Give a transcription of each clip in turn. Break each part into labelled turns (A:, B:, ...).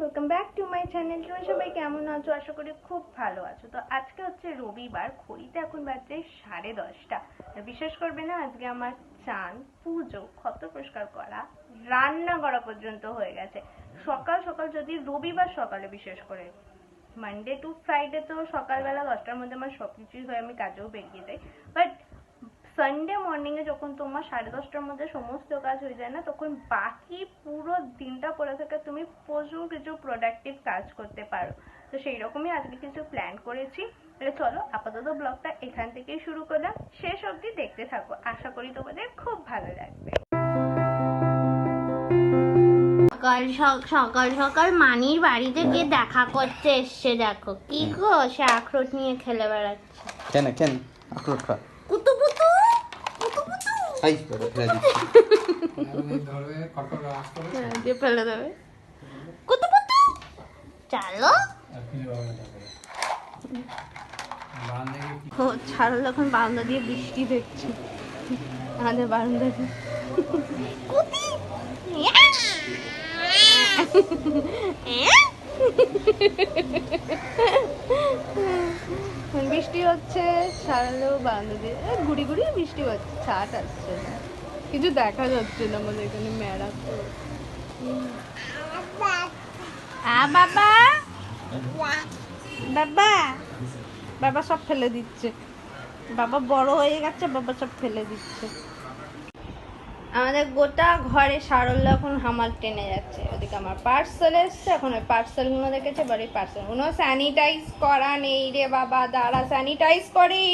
A: Welcome back to my channel তোমরা সবাই কেমন আছো? আশা করি খুব ভালো আছো। তো আজকে হচ্ছে রবিবার, ঘড়িতে এখন বাজে সাড়ে দশটা। বিশ্বাস করবে না, আজকে আমার চান, পুজো, ক্ষত পরিষ্কার করা, রান্না করা পর্যন্ত হয়ে গেছে। সকাল সকাল যদি রবিবার সকালে বিশেষ করে। মানডে টু ফ্রাইডে তো সকালবেলা দশটার মধ্যে আমার সব কিছুই হয় আমি কাজেও বেরিয়ে যাই। বাট সানডে মর্নিং এ যখন তোমার সাড়ে দশটার মধ্যে সমস্ত কাজ হয়ে যায় না তখন বাকি পুরো দিনটা পড়ে থাকে তুমি প্রচুর কিছু প্রোডাক্টিভ কাজ করতে পারো। তো সেই রকমই আজকে কিছু প্ল্যান করেছি। তাহলে চলো আপাতত ব্লগটা এখান থেকেই শুরু করলাম। শেষ অবধি দেখতে থাকো। আশা করি তোমাদের খুব ভালো লাগবে।
B: সকাল সক- সকাল সকাল মানির বাড়িতে গিয়ে দেখা করতে এসছে দেখো। কি গো সে আখরোট নিয়ে খেলে বেড়াচ্ছে।
C: কেন কেন? আখরোট খা বাবা ফেলে দিচ্ছি
B: হ্যাঁ, ফেলে দেবে কুতু পুতু চলো ও ছাড়ল এখন বারান্দা দিয়ে বৃষ্টি দেখছে আমাদের বারান্দা দিয়ে কুতি! বৃষ্টি হচ্ছে ছাড়লেও বান্ধবী গুড়ি গুড়ি বৃষ্টি হচ্ছে, ছাট আসছে না। কিছু দেখা যাচ্ছে না আমাদের এখানে মেড়া তো বাবা! বাবা! বাবা সব ফেলে দিচ্ছে। বাবা বড় হয়ে গেছে, বাবা সব ফেলে দিচ্ছে। আমাদের গোটা ঘরে সারল্য এখন হামাল টেনে যাচ্ছে। ওদিকে আমার পার্সেল এসছে এখন ওই পার্সেলগুলো দেখেছে বাড়ি পার্সেলগুলো স্যানিটাইজ করা নেই রে বাবা দাঁড়া স্যানিটাইজ করি।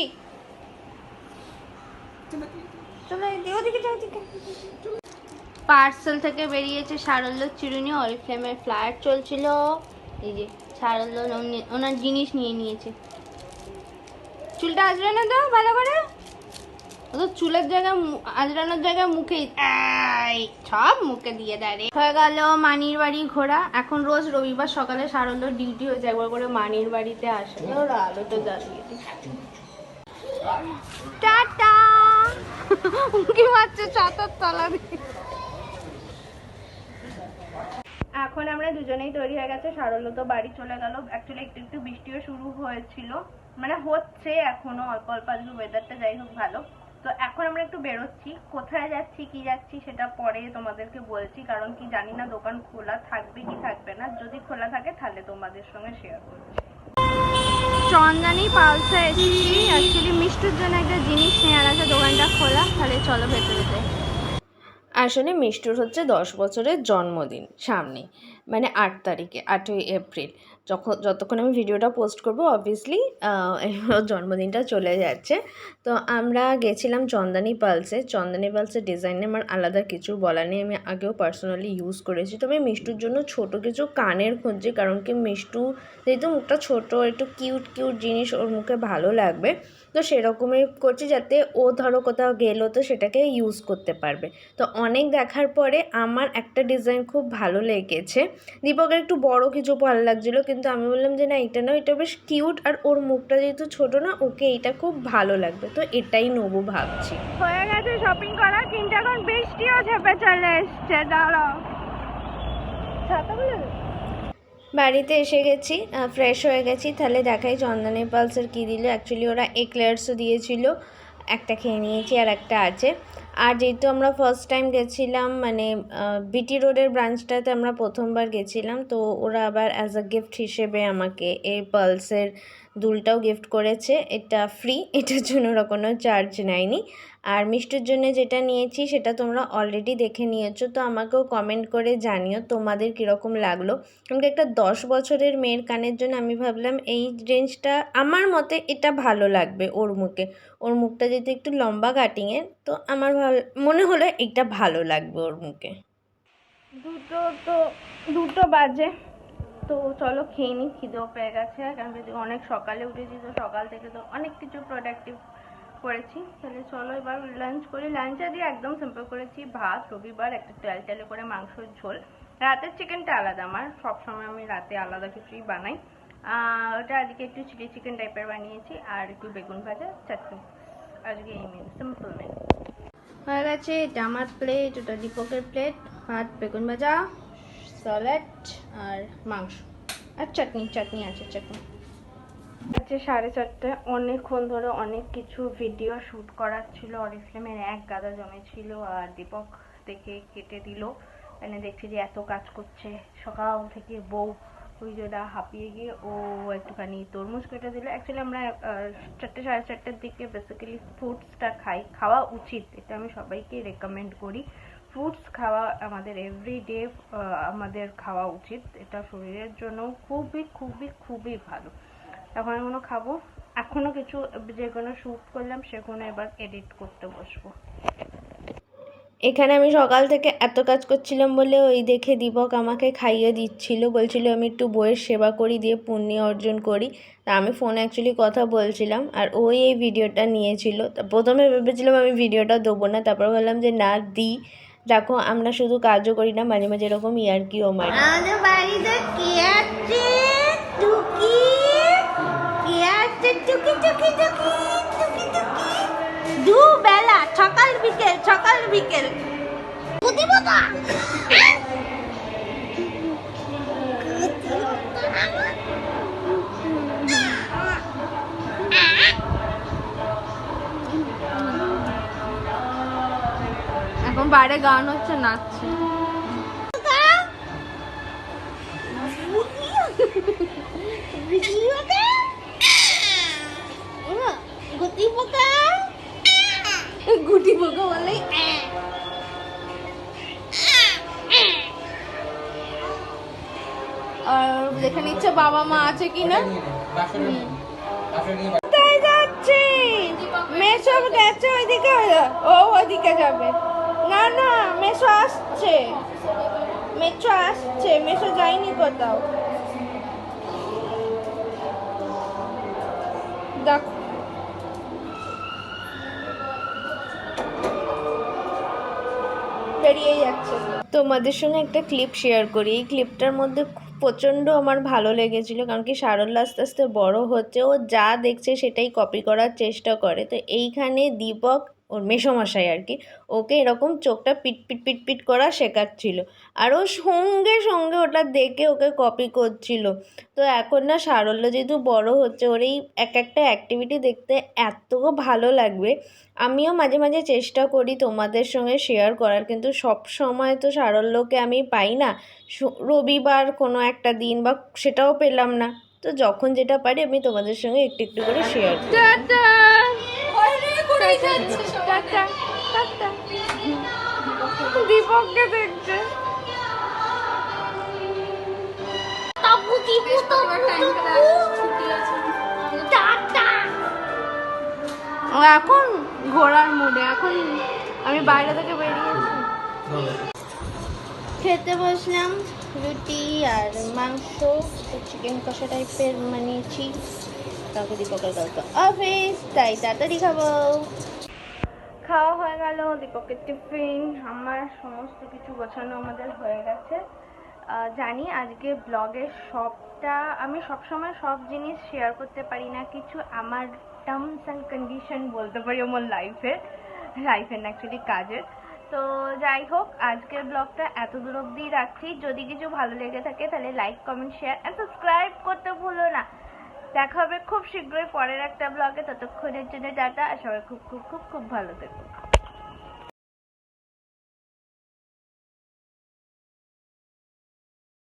B: পার্সেল থেকে বেরিয়েছে সারল্য চিরুনি অরিফ্লেমের ফ্লায়ার চলছিল। এই যে সারল্য ওনার জিনিস নিয়ে নিয়েছে। চুলটা আসবে না দাও ভালো করে? চুলের জায়গায় আজরানোর জায়গায় মুখে সব মুখে দিয়ে দেয় রে। হয়ে গেল মানির বাড়ি ঘোরা। এখন রোজ রবিবার সকালে সারল্য ডিউটি হয়েছে, একবার করে মানির বাড়িতে আসে। জ্বালিয়ে
A: এখন আমরা দুজনেই তৈরি হয়ে গেছে, সারল্য তো বাড়ি চলে গেল। অ্যাকচুয়ালি একটু একটু বৃষ্টিও শুরু হয়েছিল। মানে হচ্ছে এখনও অল্প অল্প আজকে ওয়েদারটা যাই হোক ভালো। তো এখন আমরা একটু বেরোচ্ছি। কোথায় যাচ্ছি কি যাচ্ছি সেটা পরে তোমাদেরকে বলছি কারণ কি জানি না দোকান খোলা থাকবে কি থাকবে না। যদি খোলা থাকে তাহলে তোমাদের সঙ্গে শেয়ার করছি। চন্দানি পালসা এসেছি। অ্যাকচুয়ালি মিষ্টুর জন্য একটা জিনিস নেওয়ার আছে দোকানটা খোলা। তাহলে চলো ভেতরে যাই।
D: আসলে মিষ্টুর হচ্ছে দশ বছরের জন্মদিন সামনে মানে আট তারিখে আটই এপ্রিল। যখন যতক্ষণ আমি ভিডিওটা পোস্ট করব অবভিয়াসলি জন্মদিনটা চলে যাচ্ছে। তো আমরা গেছিলাম চন্দানি পালসে চন্দানি পালসের ডিজাইনে আমার আলাদা কিছু বলা নেই। আমি আগেও পার্সোনালি ইউজ করেছি। তবে মিষ্টুর জন্য ছোট কিছু কানের খুঁজছি, কারণ কি মিষ্টু যেহেতু মুখটা ছোট, একটু কিউট কিউট জিনিস ওর মুখে ভালো লাগবে। তো সেরকমই করছি যাতে ও ধরো কোথাও গেলো তো সেটাকে ইউজ করতে পারবে। তো অনেক দেখার পরে আমার একটা ডিজাইন খুব ভালো লেগেছে। দীপকের একটু বড় কিছু ভালো লাগছিল কিন্তু আমি বললাম যে না এটা না এটা বেশ কিউট আর ওর মুখটা যেহেতু ছোট না ওকে এটা খুব ভালো লাগবে। তো এটাই নেব ভাবছি।
A: হয়ে গেছে শপিং করা কিন্তু এখন বৃষ্টিও ঝেপে চলে এসছে দাঁড়াও।
D: বাড়িতে এসে গেছি ফ্রেশ হয়ে গেছি। তাহলে দেখাই চন্দনে পালসার কী দিল। অ্যাকচুয়ালি ওরা এক্লেয়ার্সও দিয়েছিল। একটা খেয়ে নিয়েছি আর একটা আছে। আর যেহেতু আমরা ফার্স্ট টাইম গেছিলাম মানে বিটি রোডের ব্রাঞ্চটাতে আমরা প্রথমবার গেছিলাম, তো ওরা আবার অ্যাজ আ গিফট হিসেবে আমাকে এই পালসের দুলটাও গিফট করেছে। এটা ফ্রি এটার জন্য ওরা কোনো চার্জ নেয়নি। আর মিষ্টির জন্য যেটা নিয়েছি, সেটা তোমরা অলরেডি দেখে নিয়েছো, তো আমাকেও কমেন্ট করে জানিও তোমাদের কীরকম লাগল। আমাকে একটা দশ বছরের মেয়ের কানের জন্য আমি ভাবলাম, এই রেঞ্জটা আমার মতে এটা ভালো লাগবে ওর মুখে। ওর মুখটা যেহেতু একটু লম্বা কাটিংয়ের তো আমার ভালো, মনে হলো এটা ভালো লাগবে ওর মুখে।
A: দুটো তো, দুটো বাজে। তো চলো খেয়ে নিই খিদেও পেয়ে গেছে। কারণ কি অনেক সকালে উঠেছি, তো সকাল থেকে তো অনেক কিছু প্রোডাক্টিভ করেছি। তাহলে চলো এবার লাঞ্চ করি। লাঞ্চে দিয়ে একদম সিম্পল করেছি, ভাত, রবিবার, একটা তেল তেলে করে মাংসের ঝোল। রাতের চিকেনটা আলাদা আমার। সবসময় আমি রাতে আলাদা কিছুই বানাই। ওটা আজকে একটু চিলি চিকেন টাইপের বানিয়েছি, আর একটু বেগুন ভাজা, চাটনি। আজকে এই মেনু সিম্পল মেনু হয়ে গেছে, এটা আমার প্লেট ওটা দীপকের প্লেট ভাত, বেগুন ভাজা।
B: স্যালাড আর মাংস। আর চাটনি চাটনি আছে, চাটনি।
A: হচ্ছে সাড়ে চারটে, অনেকক্ষণ ধরে অনেক কিছু ভিডিও শুট করার ছিল। অরিফ্লেমের এক গাদা জমেছিল আর দীপক দেখে কেটে দিল। মানে দেখছি যে এত কাজ করছে। সকাল থেকে বউ পুজোটা হাঁপিয়ে গিয়ে ও একটুখানি তরমুজ কেটে দিল। অ্যাকচুয়ালি আমরা চারটে, সাড়ে চারটের দিকে বেসিক্যালি ফ্রুটসটা খাই। খাওয়া উচিত, এটা আমি সবাইকে রেকমেন্ড করি। ফ্রুটস খাওয়া আমাদের এভরিডে আমাদের খাওয়া উচিত। এটা শরীরের জন্য খুবই খুবই খুবই ভালো। এখন এগুলো খাব? এখনও কিছু, যে কোনো শ্যুট করলাম, সেগুলো এবার এডিট করতে বসবো।
D: এখানে আমি সকাল থেকে এত কাজ করছিলাম বলে ওই দেখে দীপক আমাকে খাইয়ে দিচ্ছিল। বলছিল, আমি একটু বইয়ের সেবা করি, দিয়ে পুণ্য অর্জন করি। তা আমি ফোনে অ্যাকচুয়ালি কথা বলছিলাম, আর ওই এই ভিডিওটা নিয়েছিল। তা প্রথমে ভেবেছিলাম আমি ভিডিওটা দেবো না। তারপর বললাম যে, না দিই দেখো, আমরা শুধু কাজও করি না, মাঝে মাঝে এরকম ইয়ার্কিও মারি।
B: আমাদের বাড়িতে আছে? টুকি। আছে? টুকি টুকি টুকি সকাল বিকেল সকাল বিকেল।
D: বাইরে গান হচ্ছে, নাচছে।
B: গুটি
D: আর দেখে নিচ্ছে বাবা মা আছে কিনা যাচ্ছে মেসো গেছে ওইদিকে, ও ওইদিকে যাবে। না না, মেসো আসছে। মেসো আসছে, মেসো যায়নি কোথাও। দেখো। যাচ্ছে। তোমাদের সঙ্গে একটা ক্লিপ শেয়ার করি। এই ক্লিপটার মধ্যে প্রচণ্ড আমার ভালো লেগেছিল, কারণ কি সারল্য আস্তে আস্তে বড় হচ্ছে। ও যা দেখছে সেটাই কপি করার চেষ্টা করে। তো এইখানে দীপক ওর মেসোমশাই আর কি, ওকে এরকম চোখটা পিট পিট পিট পিট করা শেখাচ্ছিল। আর ও সঙ্গে সঙ্গে ওটা দেখে ওকে কপি করছিল। তো এখন না সারল্য যেহেতু বড় হচ্ছে, ওর এই এক একটা অ্যাক্টিভিটি দেখতে এত ভালো লাগবে। আমিও মাঝে মাঝে চেষ্টা করি তোমাদের সঙ্গে শেয়ার করার, কিন্তু সব সময় তো সারল্যকে আমি পাই না। রবিবার কোনো একটা দিন বা সেটাও পেলাম না। তো যখন যেটা পারি আমি তোমাদের সঙ্গে একটু একটু করে শেয়ার করি। দীপককে দেখছে ও এখন ঘোরার মুডে এখন আমি বাইরে থেকে বেরিয়েছি।
B: খেতে বসলাম রুটি আর মাংস চিকেন কষা টাইপের বানিয়েছি অফিস, তাই তাড়াতাড়ি খাব।
A: খাওয়া হয়ে গেল, দীপকের টিফিন। আমার সমস্ত কিছু গোছানো আমাদের হয়ে গেছে। জানি আজকে ব্লগের সবটা, আমি সবসময় সব জিনিস শেয়ার করতে পারি না, কিছু আমার টার্মস অ্যান্ড কন্ডিশন বলতে পারি আমার লাইফের লাইফের অ্যাকচুয়ালি কাজের। তো যাই হোক, আজকের ব্লগটা এত দূর অবধি রাখছি। যদি কিছু ভালো লেগে থাকে, তাহলে like comment share and subscribe করতে ভুলো না। দেখা হবে খুব শীঘ্রই পরের একটা ব্লগে ততক্ষণের জন্য টাটা। আর সবাই খুব খুব খুব খুব ভালো থেকো।